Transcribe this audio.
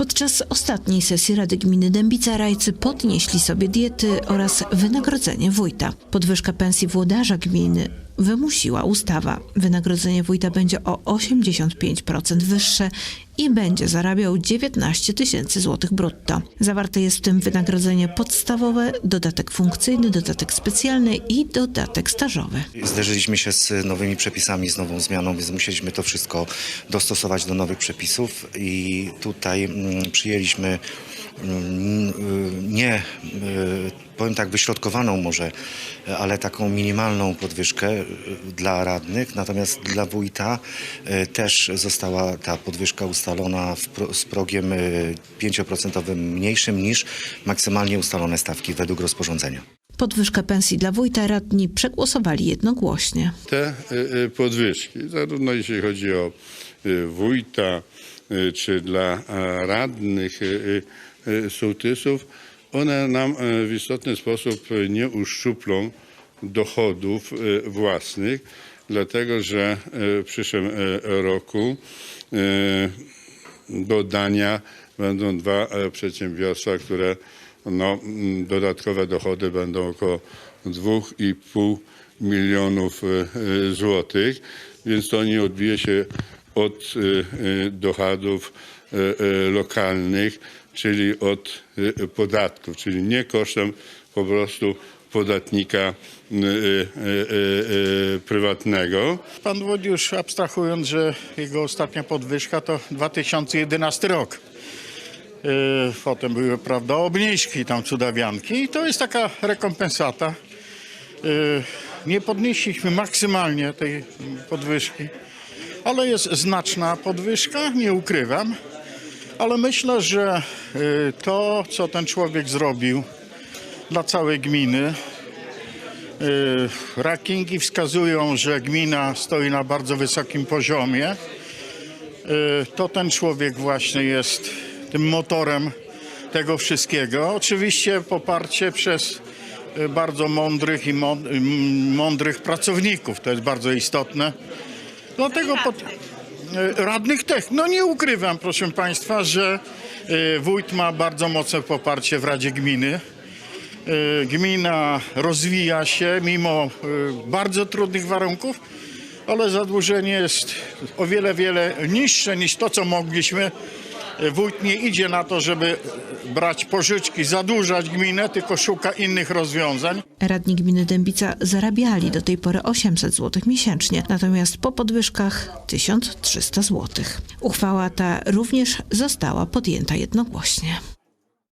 Podczas ostatniej sesji Rady Gminy Dębica-Rajcy podnieśli sobie diety oraz wynagrodzenie wójta. Podwyżka pensji włodarza gminy wymusiła ustawa. Wynagrodzenie wójta będzie o 85% wyższe i będzie zarabiał 19 tysięcy złotych brutto. Zawarte jest w tym wynagrodzenie podstawowe, dodatek funkcyjny, dodatek specjalny i dodatek stażowy. Zderzyliśmy się z nowymi przepisami, z nową zmianą, więc musieliśmy to wszystko dostosować do nowych przepisów i tutaj mm, przyjęliśmy mm, y, nie, y, powiem tak, wyśrodkowaną może, ale taką minimalną podwyżkę y, dla radnych, natomiast dla wójta y, też została ta podwyżka ustalona pro, z progiem y, 5% mniejszym niż maksymalnie ustalone stawki według rozporządzenia. Podwyżkę pensji dla wójta radni przegłosowali jednogłośnie. te podwyżki, zarówno jeśli chodzi o wójta, czy dla e, radnych sołtysów, one nam e, w istotny sposób y, nie uszczuplą dochodów y, własnych, dlatego że w przyszłym roku do dania będą dwa e, przedsiębiorstwa, które no, dodatkowe dochody będą około 2,5 milionów e, e, złotych, więc to nie odbije się od e, e, dochodów e, e, lokalnych, czyli od e, podatków, czyli nie kosztem po prostu podatnika e, e, e, e, prywatnego. Pan Włodziusz, abstrahując, że jego ostatnia podwyżka to 2011 rok. Potem były, prawda, obniżki tam cudawianki i to jest taka rekompensata. Nie podnieśliśmy maksymalnie tej podwyżki, ale jest znaczna podwyżka, nie ukrywam. Ale myślę, że yy, to, co ten człowiek zrobił dla całej gminy, Y, Rankingi wskazują, że gmina stoi na bardzo wysokim poziomie. Y, To ten człowiek właśnie jest tym motorem tego wszystkiego. Oczywiście poparcie przez y, bardzo mądrych i mą- y, mądrych pracowników. To jest bardzo istotne. Dlatego pod, y, radnych też. No nie ukrywam, proszę Państwa, że y, wójt ma bardzo mocne poparcie w Radzie Gminy. Y, Gmina rozwija się mimo bardzo trudnych warunków, ale zadłużenie jest o wiele, wiele niższe niż to, co mogliśmy. Wójt nie idzie na to, żeby brać pożyczki, zadłużać gminę, tylko szuka innych rozwiązań. Radni gminy Dębica zarabiali do tej pory 800 zł miesięcznie, natomiast po podwyżkach 1300 zł. Uchwała ta również została podjęta jednogłośnie.